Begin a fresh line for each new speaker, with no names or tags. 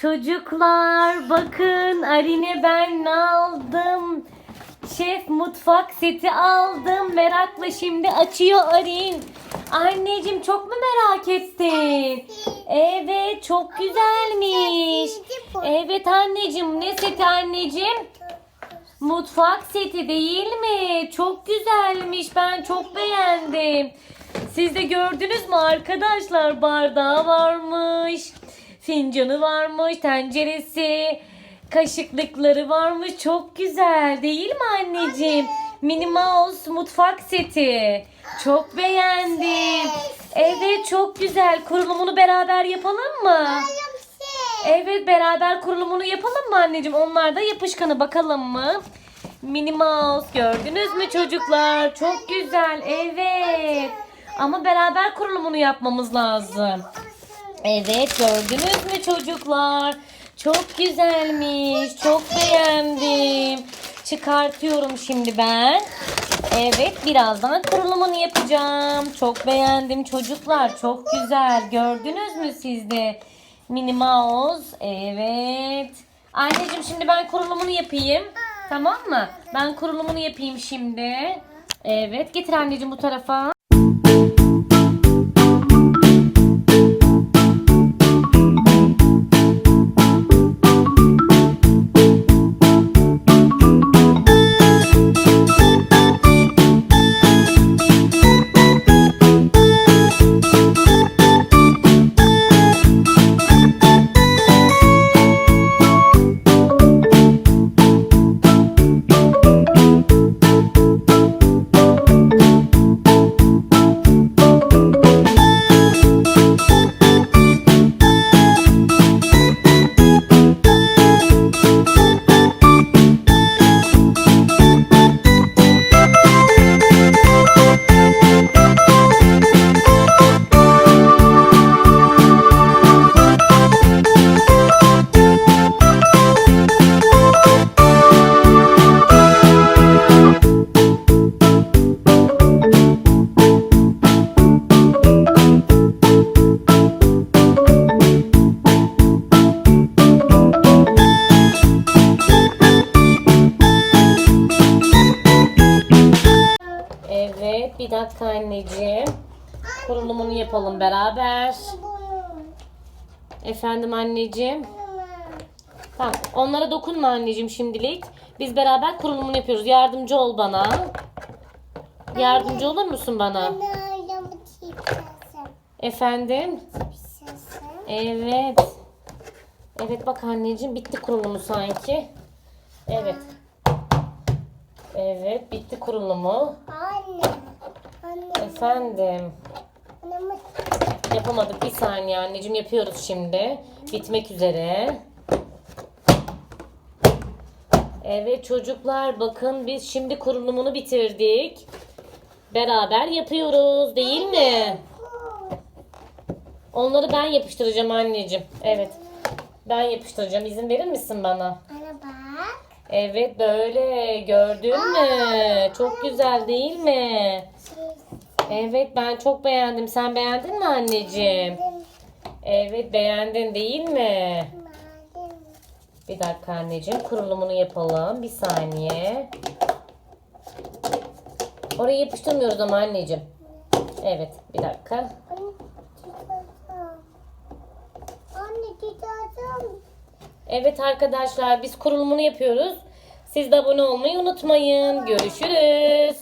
Çocuklar bakın Arine ben ne aldım? Şef mutfak seti aldım. Merakla şimdi açıyor Arin. Anneciğim çok mu merak ettin? Evet çok güzelmiş. Evet anneciğim ne seti anneciğim? Mutfak seti değil mi? Çok güzelmiş. Ben çok beğendim. Siz de gördünüz mü arkadaşlar? Bardağı varmış. Fincanı varmış. Tenceresi. Kaşıklıkları varmış. Çok güzel değil mi anneciğim? Minnie Mouse mutfak seti. Çok beğendim. Evet çok güzel. Kurulumunu beraber yapalım mı? Evet beraber kurulumunu yapalım mı anneciğim? Onlar da yapışkanı bakalım mı? Minnie Mouse gördünüz mü çocuklar? Çok güzel. Evet. Ama beraber kurulumunu yapmamız lazım. Evet gördünüz mü çocuklar? Çok güzelmiş. Çok beğendim. Çıkartıyorum şimdi ben. Evet birazdan kurulumunu yapacağım. Çok beğendim çocuklar. Çok güzel. Gördünüz mü siz de? Minnie Mouse. Evet. Anneciğim şimdi ben kurulumunu yapayım. Tamam mı? Ben kurulumunu yapayım şimdi. Evet getir anneciğim bu tarafa. Bir dakika anneciğim. Kurulumunu yapalım beraber. Efendim anneciğim. Tamam onlara dokunma anneciğim şimdilik. Biz beraber kurulumunu yapıyoruz. Yardımcı ol bana. Yardımcı olur musun bana? Efendim? Evet. Evet bak anneciğim bitti kurulumu sanki. Evet. Evet bitti kurulumu.
Anne. Anne.
Efendim.
Anne.
Yapamadık bir saniye anneciğim yapıyoruz şimdi. Bitmek üzere. Evet çocuklar bakın biz şimdi kurulumunu bitirdik. Beraber yapıyoruz değil mi? Onları ben yapıştıracağım anneciğim. Evet. Ben yapıştıracağım. İzin verir misin bana?
Anne bak.
Evet böyle gördün mü? Çok güzel değil mi? Evet ben çok beğendim. Sen beğendin mi anneciğim? Evet beğendin değil mi? Bir dakika anneciğim kurulumunu yapalım. Bir saniye. Orayı yapıştırmıyoruz ama anneciğim. Evet bir dakika. Evet arkadaşlar biz kurulumunu yapıyoruz. Siz de abone olmayı unutmayın. Görüşürüz.